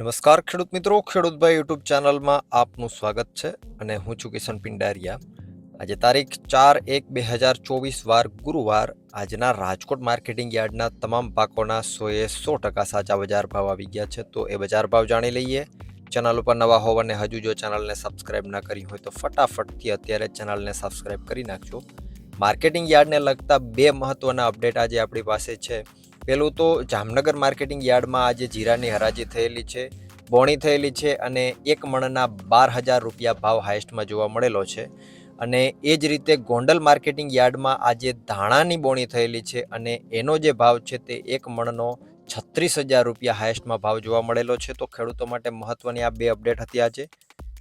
નમસ્કાર ખેડૂત મિત્રો ખેડૂતભાઈ યુટ્યુબ ચેનલમાં આપનું સ્વાગત છે અને હું છું કિશન પિંડારિયા. આજે તારીખ ચાર એક બે હજાર ચોવીસ વાર ગુરુવાર આજના રાજકોટ માર્કેટિંગ યાર્ડના તમામ પાકોના સોએ સો ટકા સાચા બજાર ભાવ આવી ગયા છે. તો એ બજાર ભાવ જાણી લઈએ. ચેનલ ઉપર નવા હોવ અને હજુ જો ચેનલને સબસ્ક્રાઇબ ના કરી હોય તો ફટાફટથી અત્યારે ચેનલને સબસ્ક્રાઇબ કરી નાખજો. માર્કેટિંગ યાર્ડને લગતા બે મહત્વના અપડેટ આજે આપણી પાસે છે. પેલું તો જામનગર માર્કેટિંગ યાર્ડમાં આજે જીરાની હરાજી થયેલી છે, બોણી થયેલી છે અને એક મણના બાર હજાર રૂપિયા ભાવ હાઈસ્ટમાં જોવા મળેલો છે. અને એ જ રીતે ગોંડલ માર્કેટિંગ યાર્ડમાં આજે ધાણાની બોણી થયેલી છે અને એનો જે ભાવ છે તે એક મણનો છત્રીસ હજાર રૂપિયા હાઈસ્ટમાં ભાવ જોવા મળેલો છે. તો ખેડૂતો માટે મહત્વની આ બે અપડેટ હતી આજે.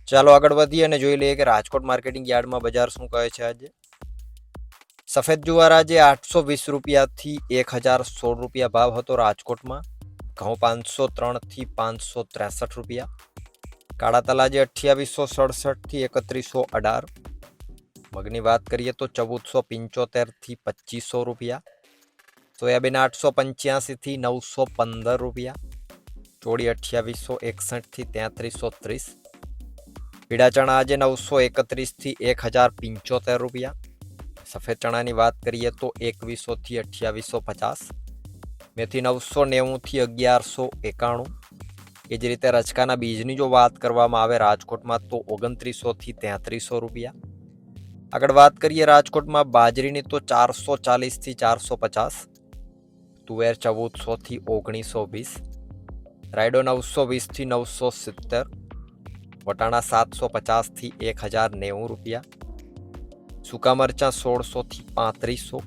ચાલો આગળ વધીએ અને જોઈ લઈએ કે રાજકોટ માર્કેટિંગ યાર્ડમાં બજાર શું કહે છે આજે. સફેદ જુવાર આજે આઠસો વીસ રૂપિયાથી એક હજાર સોળ રૂપિયા ભાવ હતો રાજકોટમાં ઘઉં પાંચસો ત્રણથી પાંચસો ત્રેસઠ રૂપિયા. કાળા તલ આજે અઠ્યાવીસો સડસઠથી એકત્રીસો અઢાર. મગની વાત કરીએ તો ચૌદસો પંચોતેરથી પચીસો રૂપિયા. સોયાબીન આઠસો પંચ્યાસીથી નવસો પંદર રૂપિયા. ચોળી અઠ્યાવીસો એકસઠથી તેત્રીસો ત્રીસ. પીળા ચણા આજે નવસો એકત્રીસથી એક હજાર પંચોતેર રૂપિયા. સફેદ ચણાની વાત કરીએ તો એકવીસોથી અઠ્યાવીસો પચાસ મેથી નવસો નેવુંથી અગિયારસો એકાણું એ જ રીતે રચકાના બીજની જો વાત કરવામાં આવે રાજકોટમાં તો ઓગણત્રીસોથી તેત્રીસો રૂપિયા. આગળ વાત કરીએ રાજકોટમાં બાજરીની તો ચારસો ચાલીસથી ચારસો પચાસ તુવેર ચૌદસોથી ઓગણીસો વીસ રાયડો નવસો વીસથી નવસો સિત્તેર વટાણા સાતસો પચાસથી એક હજાર નેવું રૂપિયા સૂકા મરચાં સોળસોથી પાંત્રીસો,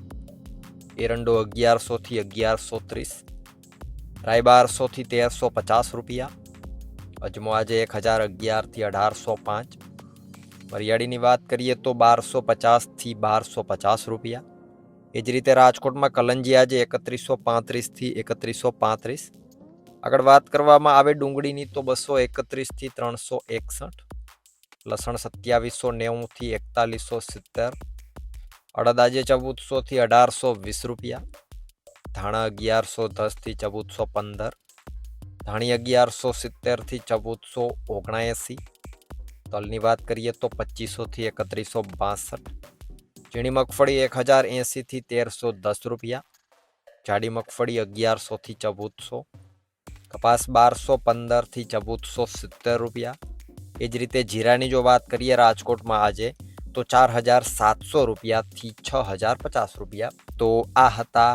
એરંડો અગિયારસોથી અગિયારસો ત્રીસ રાય બારસોથી તેરસો પચાસ રૂપિયા, અજમો આજે એક હજાર અગિયારથી અઢારસો પાંચ, વરિયાળીની વાત કરીએ તો બારસો પચાસથી બારસો પચાસ રૂપિયા. એ જ રીતે રાજકોટમાં કલંજી આજે એકત્રીસો પાંત્રીસથી એકત્રીસો પાંત્રીસ. આગળ વાત કરવામાં આવે ડુંગળીની તો બસો એકત્રીસથી ત્રણસો એકસઠ. લસણ સત્યાવીસો નેવુંથી એકતાલીસો સિત્તેર અડદ આજે ચૌદસોથી અઢારસો વીસ રૂપિયા, ધાણા અગિયારસો દસથી ચૌદસો પંદર, ધાણી અગિયારસો સિત્તેરથી ચૌદસો ઓગણએંસી, તલની વાત કરીએ તો પચીસોથી એકત્રીસો બાસઠ, ઝીણી મગફળી એક હજાર એંસીથી તેરસો દસ રૂપિયા, જાડી મગફળી અગિયારસોથી ચૌદસો, કપાસ બારસો પંદરથી ચૌદસો સિત્તેર રૂપિયા એ જ રીતે જીરાની જો વાત કરીએ રાજકોટમાં આજે, તો ચાર હજાર સાતસો રૂપિયાથી છ હજાર પચાસ રૂપિયા. તો આ હતા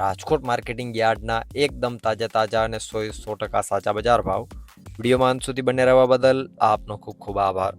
રાજકોટ માર્કેટિંગ યાર્ડના એકદમ તાજા તાજા અને સો સો ટકા સાચા બજાર ભાવ. વિડીયોમાં અંત સુધી બને રહેવા બદલ આપનો ખૂબ ખૂબ આભાર.